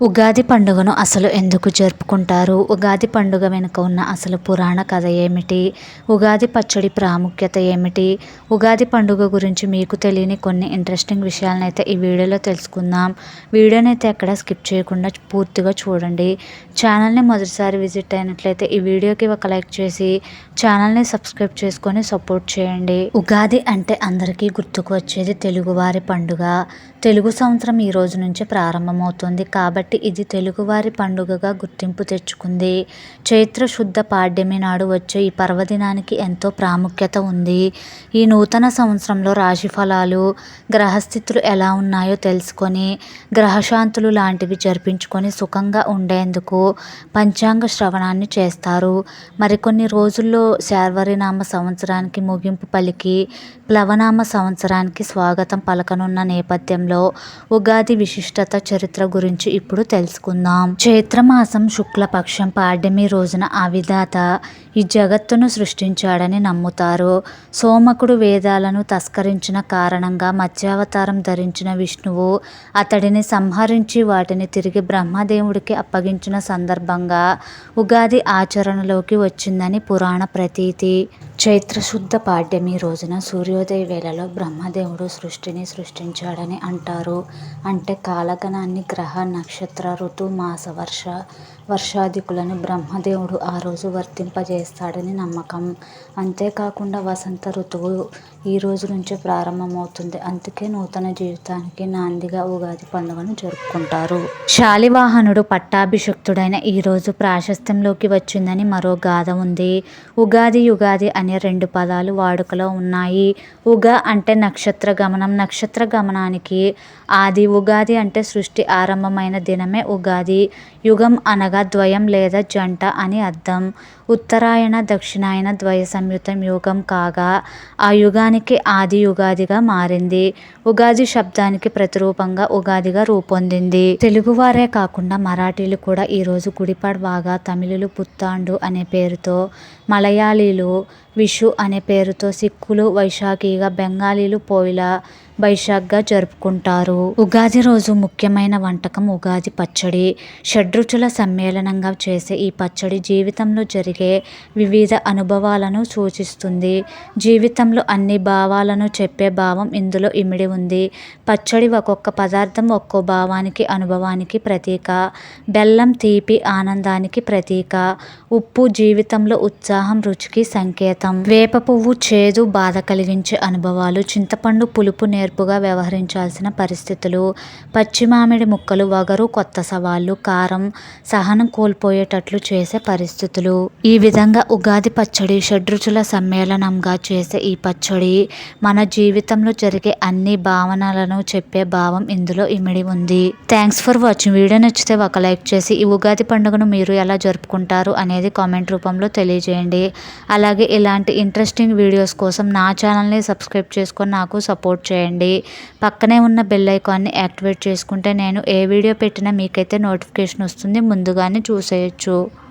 ఉగాది పండుగను అసలు ఎందుకు జరుపుకుంటారు? ఉగాది పండుగ వెనుక ఉన్న అసలు పురాణ కథ ఏమిటి? ఉగాది పచ్చడి ప్రాముఖ్యత ఏమిటి? ఉగాది పండుగ గురించి మీకు తెలియని కొన్ని ఇంట్రెస్టింగ్ విషయాలను అయితే ఈ వీడియోలో తెలుసుకుందాం. వీడియోని అయితే ఎక్కడ స్కిప్ చేయకుండా పూర్తిగా చూడండి. ఛానల్ని మొదటిసారి విజిట్ అయినట్లయితే ఈ వీడియోకి ఒక లైక్ చేసి ఛానల్ని సబ్స్క్రైబ్ చేసుకొని సపోర్ట్ చేయండి. ఉగాది అంటే అందరికీ గుర్తుకు వచ్చేది తెలుగువారి పండుగ. తెలుగు సంవత్సరం ఈ రోజు నుంచి ప్రారంభమవుతుంది కాబట్టి కాబట్టి ఇది తెలుగువారి పండుగగా గుర్తింపు తెచ్చుకుంది. చైత్ర శుద్ధ పాడ్యమి నాడు వచ్చే ఈ పర్వదినానికి ఎంతో ప్రాముఖ్యత ఉంది. ఈ నూతన సంవత్సరంలో రాశి ఫలాలు గ్రహస్థితులు ఎలా ఉన్నాయో తెలుసుకొని గ్రహశాంతులు లాంటివి జరిపించుకొని సుఖంగా ఉండేందుకు పంచాంగ శ్రవణాన్ని చేస్తారు. మరికొన్ని రోజుల్లో శార్వరినామ సంవత్సరానికి ముగింపు పలికి ప్లవనామ సంవత్సరానికి స్వాగతం పలకనున్న నేపథ్యంలో ఉగాది విశిష్టత చరిత్ర గురించి ఇప్పుడు ఇప్పుడు తెలుసుకుందాం. చైత్రమాసం శుక్లపక్షం పాడ్యమి రోజున ఆ విధాత ఈ జగత్తును సృష్టించాడని నమ్ముతారు. సోమకుడు వేదాలను తస్కరించిన కారణంగా మత్స్యావతారం ధరించిన విష్ణువు అతడిని సంహరించి వాటిని తిరిగి బ్రహ్మదేవుడికి అప్పగించిన సందర్భంగా ఉగాది ఆచరణలోకి వచ్చిందని పురాణ ప్రతీతి. చైత్రశుద్ధ పాడ్యమి రోజున సూర్యోదయ వేళలో బ్రహ్మదేవుడు సృష్టిని సృష్టించాడని అంటారు. అంటే కాలగణాన్ని గ్రహ నక్షత్ర ఋతు మాస వర్ష వర్షాధికులను బ్రహ్మదేవుడు ఆ రోజు వర్తింపజేస్తాడని నమ్మకం. అంతేకాకుండా వసంత ఋతువు ఈ రోజు నుంచే ప్రారంభమవుతుంది. అందుకే నూతన జీవితానికి నాందిగా ఉగాది పండుగను జరుపుకుంటారు. శాలివాహనుడు పట్టాభిషక్తుడైన ఈ రోజు ప్రాశస్త్యంలోకి వచ్చిందని మరో గాథ ఉంది. ఉగాది యుగాది అనే రెండు పదాలు వాడుకలో ఉన్నాయి. ఉగ అంటే నక్షత్ర గమనం. నక్షత్ర గమనానికి ఆది ఉగాది అంటే సృష్టి ఆరంభమైన దినమే ఉగాది. యుగం అనగా ద్వయం లేదా జంట అని అర్థం. ఉత్తరాయణ దక్షిణాయన ద్వయ సంయుతం యుగం కాగా ఆ యుగానికి ఆది యుగాదిగా మారింది. ఉగాది శబ్దానికి ప్రతిరూపంగా ఉగాదిగా రూపొందింది. తెలుగువారే కాకుండా మరాఠీలు కూడా ఈరోజు గుడిపడ్వాగా తమిళులు పుత్తాండు అనే పేరుతో మలయాళీలు విషు అనే పేరుతో సిక్కులు వైశాఖిగా బెంగాలీలు పోయిలా బైశాఖ్గా జరుపుకుంటారు. ఉగాది రోజు ముఖ్యమైన వంటకం ఉగాది పచ్చడి. షడ్రుచుల సమ్మేళనంగా చేసే ఈ పచ్చడి జీవితంలో జరిగే వివిధ అనుభవాలను సూచిస్తుంది. జీవితంలో అన్ని భావాలను చెప్పే భావం ఇందులో ఇమిడి ఉంది. పచ్చడి ఒక్కొక్క పదార్థం ఒక్కో భావానికి అనుభవానికి ప్రతీక. బెల్లం తీపి ఆనందానికి ప్రతీక. ఉప్పు జీవితంలో ఉత్సాహం రుచికి సంకేతం. వేప పువ్వు చేదు బాధ కలిగించే అనుభవాలు. చింతపండు పులుపు నేర్పుగా వ్యవహరించాల్సిన పరిస్థితులు. పచ్చి మామిడి ముక్కలు వగరు కొత్త సవాళ్ళు కారం సహనం కోల్పోయేటట్లు చేసే పరిస్థితులు. ఈ విధంగా ఉగాది పచ్చడి షడ్రుచుల సమ్మేళనంగా చేసే ఈ పచ్చడి మన జీవితంలో జరిగే అన్ని భావనలను చెప్పే భావం ఇందులో ఇమిడి ఉంది. థ్యాంక్స్ ఫర్ వాచింగ్ వీడియో నచ్చితే ఒక లైక్ చేసి ఈ ఉగాది పండుగను మీరు ఎలా జరుపుకుంటారు అనేది కామెంట్ రూపంలో తెలియజేయండి. అలాగే ఇలాంటి ఇంట్రెస్టింగ్ వీడియోస్ కోసం నా ఛానల్ని సబ్స్క్రైబ్ చేసుకొని నాకు సపోర్ట్ చేయండి. పక్కనే ఉన్న బెల్ ఐకాన్ని యాక్టివేట్ చేసుకుంటే నేను ఏ వీడియో పెట్టినా మీకైతే నోటిఫికేషన్ వస్తుంది. ముందుగానే చూసేయచ్చు.